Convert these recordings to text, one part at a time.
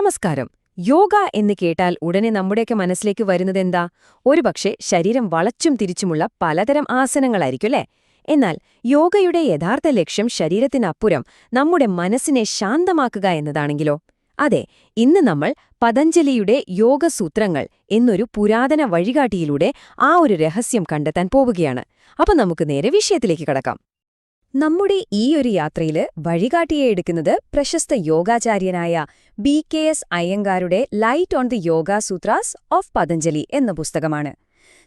നമസ്കാരം. യോഗ എന്ന് കേട്ടാൽ ഉടനെ നമ്മുടെയൊക്കെ മനസ്സിലേക്ക് വരുന്നതെന്താ? ഒരുപക്ഷെ ശരീരം വളച്ചും തിരിച്ചുമുള്ള പലതരം ആസനങ്ങളായിരിക്കും അല്ലേ? എന്നാൽ യോഗയുടെ യഥാർത്ഥ ലക്ഷ്യം ശരീരത്തിനപ്പുറം നമ്മുടെ മനസ്സിനെ ശാന്തമാക്കുക എന്നതാണെങ്കിലോ? അതെ ഇന്ന് നമ്മൾ പതഞ്ജലിയുടെ യോഗസൂത്രങ്ങൾ എന്നൊരു പുരാതന വഴികാട്ടിയിലൂടെ ആ ഒരു രഹസ്യം കണ്ടെത്താൻ പോവുകയാണ്. അപ്പൊ നമുക്ക് നേരെ വിഷയത്തിലേക്ക് കടക്കാം. നമ്മുടെ ഈ ഒരു യാത്രയിൽ വഴികാട്ടിയെ എടുക്കുന്നത് പ്രശസ്ത യോഗാചാര്യനായ B K S അയ്യങ്കാരുടെ light on the yoga sutras of Patanjali എന്ന പുസ്തകമാണ്.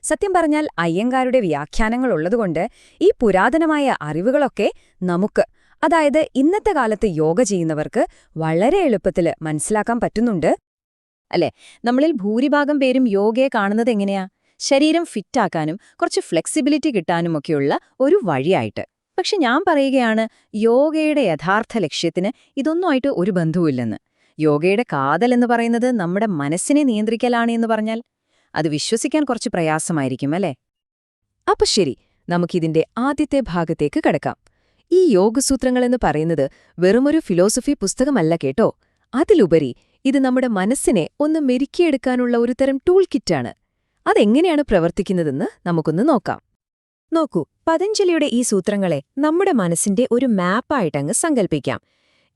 സത്യം പറഞ്ഞാൽ അയ്യങ്കാരുടെ വ്യാഖ്യാനങ്ങൾ ഉള്ളതുകൊണ്ട് ഈ പുരാതനമായ അറിവുകളൊക്കെ നമുക്ക് അതായത് ഇന്നത്തെ കാലത്ത് യോഗ ചെയ്യുന്നവർക്ക് വളരെ എളുപ്പത്തിൽ മനസ്സിലാക്കാൻ പറ്റുന്നുണ്ട്. അല്ലെ? നമ്മളിൽ ഭൂരിഭാഗം പേരും യോഗയെ കാണുന്നത് എങ്ങനെയാ? ശരീരം ഫിറ്റാക്കാനും കുറച്ച് ഫ്ലെക്സിബിലിറ്റി കിട്ടാനുമൊക്കെയുള്ള ഒരു വഴിയായിട്ട്. പക്ഷെ ഞാൻ പറയുകയാണ് യോഗയുടെ യഥാർത്ഥ ലക്ഷ്യത്തിന് ഇതൊന്നുമായിട്ട് ഒരു ബന്ധവുമില്ലെന്ന്. യോഗയുടെ കാതൽ എന്ന് പറയുന്നത് നമ്മുടെ മനസ്സിനെ നിയന്ത്രിക്കലാണ് എന്ന് പറഞ്ഞാൽ അത് വിശ്വസിക്കാൻ കുറച്ച് പ്രയാസമായിരിക്കും അല്ലേ? അപ്പൊ ശരി നമുക്കിതിന്റെ ആദ്യത്തെ ഭാഗത്തേക്ക് കടക്കാം. ഈ യോഗസൂത്രങ്ങളെന്ന് പറയുന്നത് വെറുമൊരു ഫിലോസഫി പുസ്തകമല്ല കേട്ടോ. അതിലുപരി ഇത് നമ്മുടെ മനസ്സിനെ ഒന്ന് മെരുക്കിയെടുക്കാനുള്ള ഒരു തരം ടൂൾ കിറ്റാണ് അതെങ്ങനെയാണ് പ്രവർത്തിക്കുന്നതെന്ന് നമുക്കൊന്ന് നോക്കാം. നോക്കൂ പതഞ്ജലിയുടെ ഈ സൂത്രങ്ങളെ നമ്മുടെ മനസ്സിന്റെ ഒരു മാപ്പായിട്ടങ്ങ് സങ്കല്പിക്കാം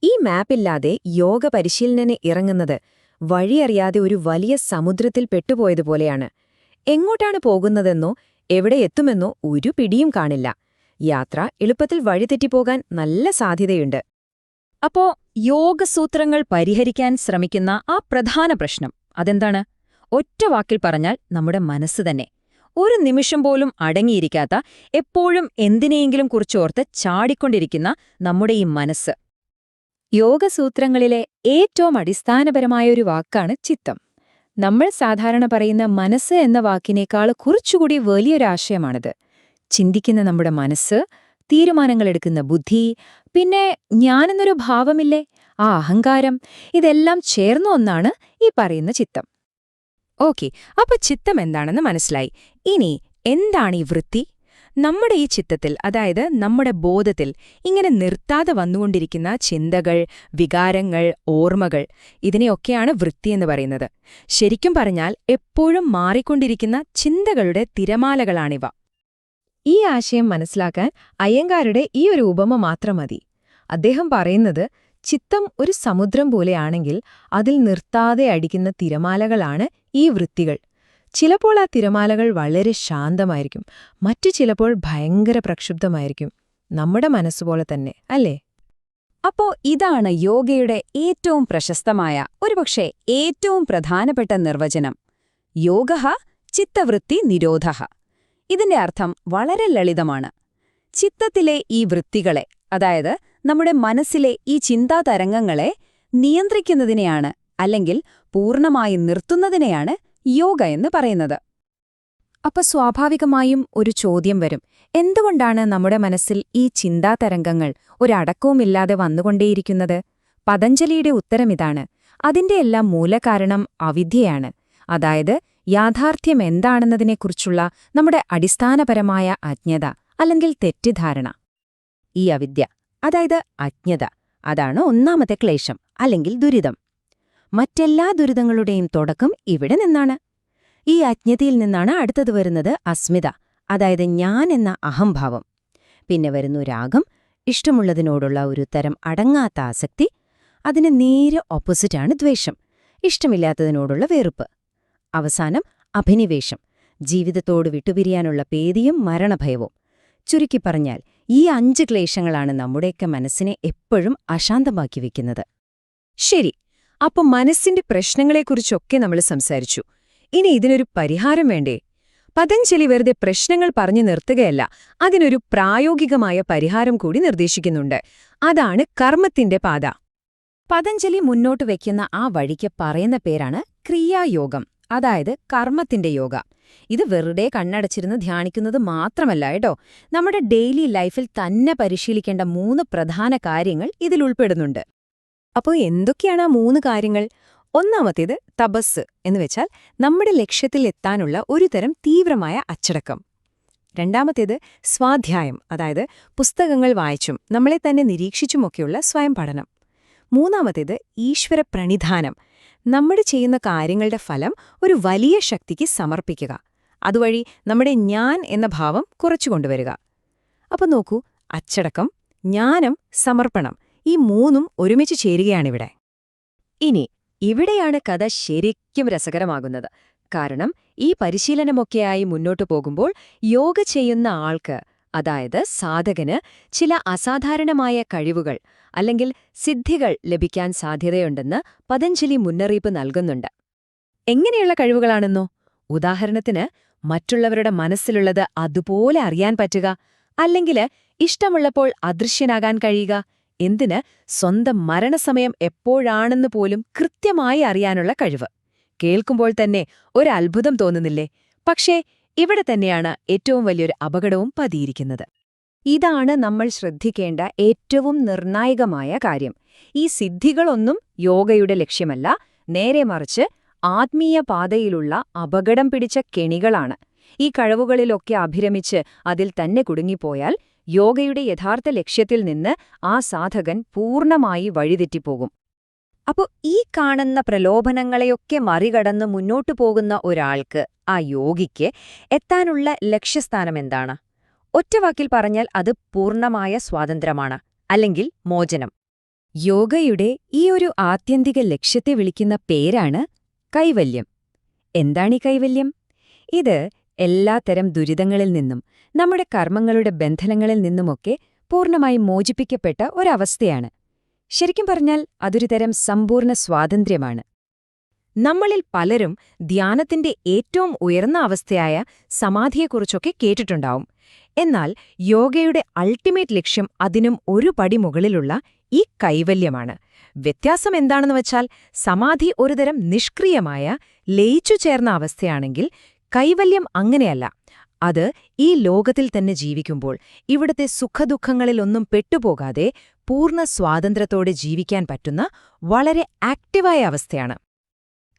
ഈ മാപ്പില്ലാതെ യോഗ പരിശീലനന് ഇറങ്ങുന്നത് വഴിയറിയാതെ ഒരു വലിയ സമുദ്രത്തിൽ പെട്ടുപോയതുപോലെയാണ് എങ്ങോട്ടാണ് പോകുന്നതെന്നോ എവിടെ എത്തുമെന്നോ ഒരു പിടിയും കാണില്ല. യാത്ര എളുപ്പത്തിൽ വഴിതെറ്റിപ്പോകാൻ നല്ല സാധ്യതയുണ്ട്. അപ്പോ യോഗസൂത്രങ്ങൾ പരിഹരിക്കാൻ ശ്രമിക്കുന്ന ആ പ്രധാന പ്രശ്നം അതെന്താണ്? ഒറ്റ വാക്കിൽ പറഞ്ഞാൽ നമ്മുടെ മനസ്സ് തന്നെ. ഒരു നിമിഷം പോലും അടങ്ങിയിരിക്കാത്ത എപ്പോഴും എന്തിനെയെങ്കിലും കുറിച്ചോർത്ത് ചാടിക്കൊണ്ടിരിക്കുന്ന നമ്മുടെ ഈ മനസ്സ്. യോഗസൂത്രങ്ങളിലെ ഏറ്റവും അടിസ്ഥാനപരമായ ഒരു വാക്കാണ് ചിത്തം. നമ്മൾ സാധാരണ പറയുന്ന മനസ്സ് എന്ന വാക്കിനേക്കാൾ കുറച്ചുകൂടി വലിയൊരാശയമാണിത്. ചിന്തിക്കുന്ന നമ്മുടെ മനസ്സ് തീരുമാനങ്ങളെടുക്കുന്ന ബുദ്ധി പിന്നെ ഞാനെന്നൊരു ഭാവമില്ലേ ആ അഹങ്കാരം ഇതെല്ലാം ചേർന്ന ഒന്നാണ് ഈ പറയുന്ന ചിത്തം. ഓക്കെ അപ്പൊ ചിത്തം എന്താണെന്ന് മനസ്സിലായി. ഇനി എന്താണ് ഈ വൃത്തി? നമ്മുടെ ഈ ചിത്തത്തിൽ അതായത് നമ്മുടെ ബോധത്തിൽ ഇങ്ങനെ നിർത്താതെ വന്നുകൊണ്ടിരിക്കുന്ന ചിന്തകൾ വികാരങ്ങൾ ഓർമ്മകൾ ഇതിനെയൊക്കെയാണ് വൃത്തിയെന്ന് പറയുന്നത്. ശരിക്കും പറഞ്ഞാൽ എപ്പോഴും മാറിക്കൊണ്ടിരിക്കുന്ന ചിന്തകളുടെ തിരമാലകളാണിവ. ഈ ആശയം മനസ്സിലാക്കാൻ അയ്യങ്കാരുടെ ഈ ഒരു ഉപമ മാത്രം മതി. അദ്ദേഹം പറയുന്നത് ചിത്തം ഒരു സമുദ്രം പോലെയാണെങ്കിൽ അതിൽ നിർത്താതെ അടിക്കുന്ന തിരമാലകളാണ് ഈ വൃത്തികൾ. ചിലപ്പോൾ ആ തിരമാലകൾ വളരെ ശാന്തമായിരിക്കും. മറ്റു ചിലപ്പോൾ ഭയങ്കര പ്രക്ഷുബ്ധമായിരിക്കും. നമ്മുടെ മനസ്സുപോലെ തന്നെ അല്ലേ? അപ്പോ ഇതാണ് യോഗയുടെ ഏറ്റവും പ്രശസ്തമായ ഒരുപക്ഷെ ഏറ്റവും പ്രധാനപ്പെട്ട നിർവചനം. യോഗ ചിത്തവൃത്തി നിരോധ. ഇതിന്റെ അർത്ഥം വളരെ ലളിതമാണ്. ചിത്തത്തിലെ ഈ വൃത്തികളെ അതായത് നമ്മുടെ മനസ്സിലെ ഈ ചിന്താതരംഗങ്ങളെ നിയന്ത്രിക്കുന്നതിനെയാണ് അല്ലെങ്കിൽ പൂർണമായി നിർത്തുന്നതിനെയാണ് യോഗ എന്ന് പറയുന്നത്. അപ്പൊ സ്വാഭാവികമായും ഒരു ചോദ്യം വരും. എന്തുകൊണ്ടാണ് നമ്മുടെ മനസ്സിൽ ഈ ചിന്താതരംഗങ്ങൾ ഒരടക്കവുമില്ലാതെ വന്നുകൊണ്ടേയിരിക്കുന്നത്? പതഞ്ജലിയുടെ ഉത്തരമിതാണ് അതിന്റെയെല്ലാം മൂലകാരണം അവിദ്യയാണ്. അതായത് യാഥാർത്ഥ്യം എന്താണെന്നതിനെക്കുറിച്ചുള്ള നമ്മുടെ അടിസ്ഥാനപരമായ അജ്ഞത അല്ലെങ്കിൽ തെറ്റിദ്ധാരണ. ഈ അവിദ്യ അതായത് അജ്ഞത അതാണ് ഒന്നാമത്തെ ക്ലേശം അല്ലെങ്കിൽ ദുരിതം. മറ്റെല്ലാ ദുരിതങ്ങളുടെയും തുടക്കം ഇവിടെ നിന്നാണ്. ഈ അജ്ഞതയിൽ നിന്നാണ് അടുത്തത് വരുന്നത് അസ്മിത അതായത് ഞാൻ എന്ന അഹംഭാവം. പിന്നെ വരുന്നു രാഗം. ഇഷ്ടമുള്ളതിനോടുള്ള ഒരു തരം അടങ്ങാത്ത ആസക്തി. അതിന് നേരെ ഓപ്പോസിറ്റാണ് ദ്വേഷം. ഇഷ്ടമില്ലാത്തതിനോടുള്ള വെറുപ്പ്. അവസാനം അഭിനിവേശം. ജീവിതത്തോട് വിട്ടുപിരിയാനുള്ള പേടിയും മരണഭയവും. ചുരുക്കി പറഞ്ഞാൽ ഈ അഞ്ച് ക്ലേശങ്ങളാണ് നമ്മുടെയൊക്കെ മനസ്സിനെ എപ്പോഴും അശാന്തമാക്കി വെക്കുന്നത്. ശരി അപ്പൊ മനസ്സിന്റെ പ്രശ്നങ്ങളെക്കുറിച്ചൊക്കെ നമ്മൾ സംസാരിച്ചു. ഇനി ഇതിനൊരു പരിഹാരം വേണ്ടേ? പതഞ്ജലി വെറുതെ പ്രശ്നങ്ങൾ പറഞ്ഞു നിർത്തുകയല്ല അതിനൊരു പ്രായോഗികമായ പരിഹാരം കൂടി നിർദ്ദേശിക്കുന്നുണ്ട്. അതാണ് കർമ്മത്തിന്റെ പാത. പതഞ്ജലി മുന്നോട്ട് വയ്ക്കുന്ന ആ വഴിക്ക് പറയുന്ന പേരാണ് ക്രിയായോഗം അതായത് കർമ്മത്തിന്റെ യോഗ. ഇത് വെറുതെ കണ്ണടച്ചിരുന്ന് ധ്യാനിക്കുന്നത് മാത്രമല്ല കേട്ടോ. നമ്മുടെ ഡെയിലി ലൈഫിൽ തന്നെ പരിശീലിക്കേണ്ട മൂന്ന് പ്രധാന കാര്യങ്ങൾ ഇതിൽ ഉൾപ്പെടുന്നുണ്ട്. അപ്പോൾ എന്തൊക്കെയാണ് ആ മൂന്ന് കാര്യങ്ങൾ? ഒന്നാമത്തേത് തപസ് എന്ന് വെച്ചാൽ നമ്മുടെ ലക്ഷ്യത്തിൽ എത്താനുള്ള ഒരു തരം തീവ്രമായ അച്ചടക്കം. രണ്ടാമത്തേത് സ്വാധ്യായം അതായത് പുസ്തകങ്ങൾ വായിച്ചും നമ്മളെ തന്നെ നിരീക്ഷിച്ചുമൊക്കെയുള്ള സ്വയം പഠനം. മൂന്നാമത്തേത് ഈശ്വര പ്രണിധാനം. നമ്മുടെ ചെയ്യുന്ന കാര്യങ്ങളുടെ ഫലം ഒരു വലിയ ശക്തിക്ക് സമർപ്പിക്കുക. അതുവഴി നമ്മുടെ ഞാൻ എന്ന ഭാവം കുറച്ചുകൊണ്ടുവരിക അപ്പോൾ നോക്കൂ അച്ചടക്കം ജ്ഞാനം സമർപ്പണം ഈ മൂന്നും ഒരുമിച്ച് ചേരുകയാണിവിടെ. ഇനി ഇവിടെയാണ് കഥ ശരിക്കും രസകരമാകുന്നത്. കാരണം ഈ പരിശീലനമൊക്കെയായി മുന്നോട്ടു പോകുമ്പോൾ യോഗ ചെയ്യുന്ന ആൾക്ക് അതായത് സാധകന് ചില അസാധാരണമായ കഴിവുകൾ അല്ലെങ്കിൽ സിദ്ധികൾ ലഭിക്കാൻ സാധ്യതയുണ്ടെന്ന് പതഞ്ജലി മുന്നറിയിപ്പ് നൽകുന്നുണ്ട്. എങ്ങനെയുള്ള കഴിവുകളാണെന്നോ? ഉദാഹരണത്തിന് മറ്റുള്ളവരുടെ മനസ്സിലുള്ളത് അതുപോലെ അറിയാൻ പറ്റുക അല്ലെങ്കിൽ ഇഷ്ടമുള്ളപ്പോൾ അദൃശ്യനാകാൻ കഴിയുക എന്തിന് സ്വന്തം മരണസമയം എപ്പോഴാണെന്ന് പോലും കൃത്യമായി അറിയാനുള്ള കഴിവ്. കേൾക്കുമ്പോൾ തന്നെ ഒരത്ഭുതം തോന്നുന്നില്ലേ? പക്ഷേ ഇവിടെ തന്നെയാണ് ഏറ്റവും വലിയൊരു അപകടവും പതിയിരിക്കുന്നത്. ഇതാണ് നമ്മൾ ശ്രദ്ധിക്കേണ്ട ഏറ്റവും നിർണായകമായ കാര്യം. ഈ സിദ്ധികളൊന്നും യോഗയുടെ ലക്ഷ്യമല്ല. നേരെ മറിച്ച് ആത്മീയ പാതയിലുള്ള അപകടം പിടിച്ച കെണികളാണ്. ഈ കഴിവുകളിലൊക്കെ അഭിരമിച്ച് അതിൽ തന്നെ കുടുങ്ങിപ്പോയാൽ യോഗയുടെ യഥാർത്ഥ ലക്ഷ്യത്തിൽ നിന്ന് ആ സാധകൻ പൂർണമായി വഴിതെറ്റിപ്പോകും. അപ്പോൾ ഈ കാണുന്ന പ്രലോഭനങ്ങളെയൊക്കെ മറികടന്ന് മുന്നോട്ടു പോകുന്ന ഒരാൾക്ക് ആ യോഗിക്ക് എത്താനുള്ള ലക്ഷ്യസ്ഥാനം എന്താണ്? ഒറ്റവാക്കിൽ പറഞ്ഞാൽ അത് പൂർണമായ സ്വാതന്ത്ര്യമാണ് അല്ലെങ്കിൽ മോചനം. യോഗയുടെ ഈ ഒരു ആത്യന്തിക ലക്ഷ്യത്തെ വിളിക്കുന്ന പേരാണ് കൈവല്യം. എന്താണ് ഈ കൈവല്യം? ഇത് എല്ലാത്തരം ദുരിതങ്ങളിൽ നിന്നും നമ്മുടെ കർമ്മങ്ങളുടെ ബന്ധനങ്ങളിൽ നിന്നുമൊക്കെ പൂർണമായി മോചിപ്പിക്കപ്പെട്ട ഒരവസ്ഥയാണ്. ശരിക്കും പറഞ്ഞാൽ അതൊരു തരം സമ്പൂർണ സ്വാതന്ത്ര്യമാണ്. നമ്മളിൽ പലരും ധ്യാനത്തിന്റെ ഏറ്റവും ഉയർന്ന അവസ്ഥയായ സമാധിയെക്കുറിച്ചൊക്കെ കേട്ടിട്ടുണ്ടാവും. എന്നാൽ യോഗയുടെ അൾട്ടിമേറ്റ് ലക്ഷ്യം അതിനും ഒരു പടി മുകളിലുള്ള ഈ കൈവല്യമാണ്. വ്യത്യാസം എന്താണെന്ന് വച്ചാൽ സമാധി ഒരുതരം നിഷ്ക്രിയമായ ലയിച്ചു ചേർന്ന അവസ്ഥയാണെങ്കിൽ കൈവല്യം അങ്ങനെയല്ല. അത് ഈ ലോകത്തിൽ തന്നെ ജീവിക്കുമ്പോൾ ഇവിടുത്തെ സുഖദുഃഖങ്ങളിലൊന്നും പെട്ടുപോകാതെ പൂർണ സ്വാതന്ത്ര്യത്തോടെ ജീവിക്കാൻ പറ്റുന്ന വളരെ ആക്റ്റീവായ അവസ്ഥയാണ്.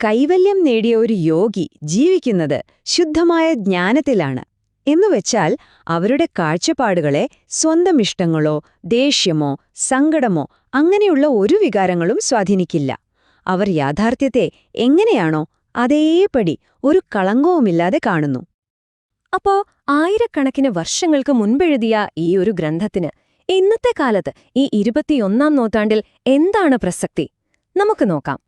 കൈവല്യം നേടിയ ഒരു യോഗി ജീവിക്കുന്നത് ശുദ്ധമായ ജ്ഞാനത്തിലാണ് എന്നുവെച്ചാൽ അവരുടെ കാഴ്ചപ്പാടുകളെ സ്വന്തം ഇഷ്ടങ്ങളോ ദേഷ്യമോ സങ്കടമോ അങ്ങനെയുള്ള ഒരു വികാരങ്ങളും സ്വാധീനിക്കില്ല. അവർ യാഥാർത്ഥ്യത്തെ എങ്ങനെയാണോ അതേപടി ഒരു കളങ്കവുമില്ലാതെ കാണുന്നു. അപ്പോ ആയിരക്കണക്കിന് വർഷങ്ങൾക്ക് മുൻപെഴുതിയ ഈ ഒരു ഗ്രന്ഥത്തിന് ഇന്നത്തെ കാലത്ത് ഈ ഇരുപത്തിയൊന്നാം നൂറ്റാണ്ടിൽ എന്താണ് പ്രസക്തി? നമുക്ക് നോക്കാം.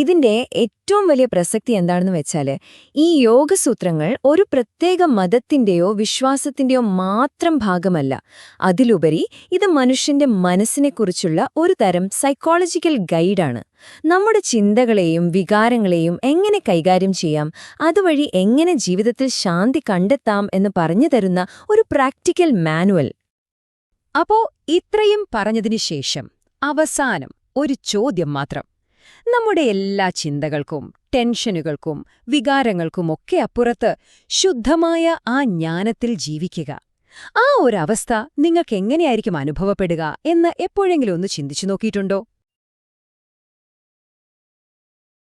ഇതിന്റെ ഏറ്റവും വലിയ പ്രസക്തി എന്താണെന്ന് വെച്ചാൽ ഈ യോഗസൂത്രങ്ങൾ ഒരു പ്രത്യേക മതത്തിന്റെയോ വിശ്വാസത്തിന്റെയോ മാത്രം ഭാഗമല്ല. അതിലുപരി ഇത് മനുഷ്യന്റെ മനസ്സിനെക്കുറിച്ചുള്ള ഒരു തരം സൈക്കോളജിക്കൽ ഗൈഡാണ് നമ്മുടെ ചിന്തകളെയും വികാരങ്ങളെയും എങ്ങനെ കൈകാര്യം ചെയ്യാം അതുവഴി എങ്ങനെ ജീവിതത്തിൽ ശാന്തി കണ്ടെത്താം എന്ന് പറഞ്ഞു തരുന്ന ഒരു പ്രാക്ടിക്കൽ മാനുവൽ. അപ്പോ ഇത്രയും പറഞ്ഞതിനു ശേഷം അവസാനം ഒരു ചോദ്യം മാത്രം. നമ്മുടെ എല്ലാ ചിന്തകൾക്കും ടെൻഷനുകൾക്കും വികാരങ്ങൾക്കുമൊക്കെ അപ്പുറത്ത് ശുദ്ധമായ ആ ജ്ഞാനത്തിൽ ജീവിക്കുക. ആ ഒരവസ്ഥ നിങ്ങൾക്കെങ്ങനെയായിരിക്കും അനുഭവപ്പെടുക എന്ന് എപ്പോഴെങ്കിലും ഒന്ന് ചിന്തിച്ചു നോക്കിയിട്ടുണ്ടോ?